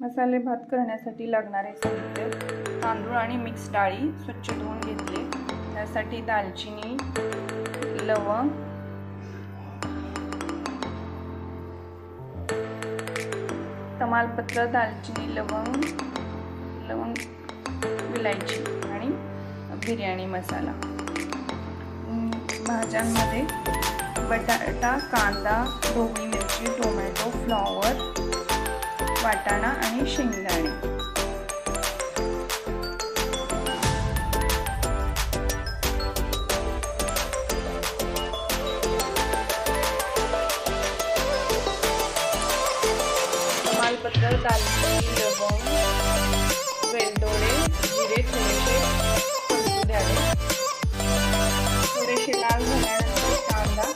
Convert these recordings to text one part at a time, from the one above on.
मसाले भात करण्यासाठी लागणारे साहित्य तांदूळ आणि मिक्स डाळी स्वच्छ धुवून घेतले. त्यासाठी दालचिनी लवंग तमालपत्र दालचिनी लवंग लवंग विलायची आणि बिर्याणी मसाला. भाज्यांमध्ये बटाटा कांदा ढोबळी मिरची टोमॅटो फ्लॉवर वाटाणा आणि शेंगदाणे. मालपत्र दालचिनी लवंग वेलदोडे जिरे थोडेसे द्यावे थोडेसे लाल झाल्यानंतर कांदा.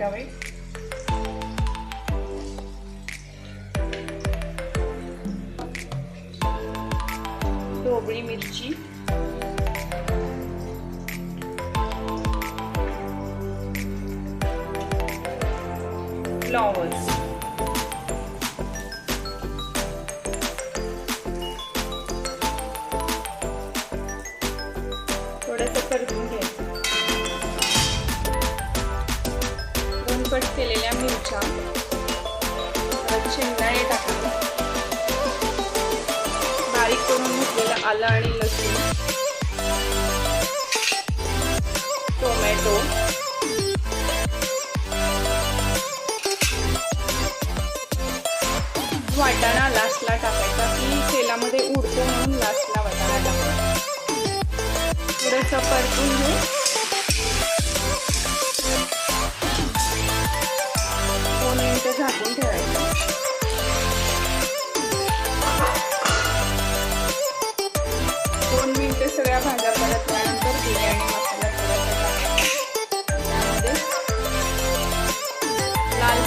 टाकावे ढोबळी मिरची. फ्लॉवर्स. मिरच्या शेंगदाणे टाकावे बारीक करून घेतलेलं आलं आणि लसूण. टोमॅटो. वाटाणा लास्टला टाकायचा. की तेलामध्ये उडतो म्हणून लास्टला वाटाणा टाकायचा. थोडंसं परतून घेऊन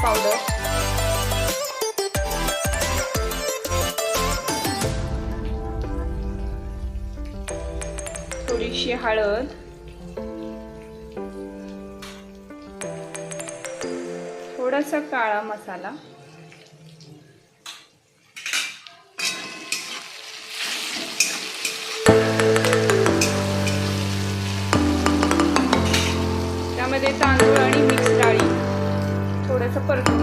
पावडर थोडीशी हळद. थोडासा काळा मसाला. But.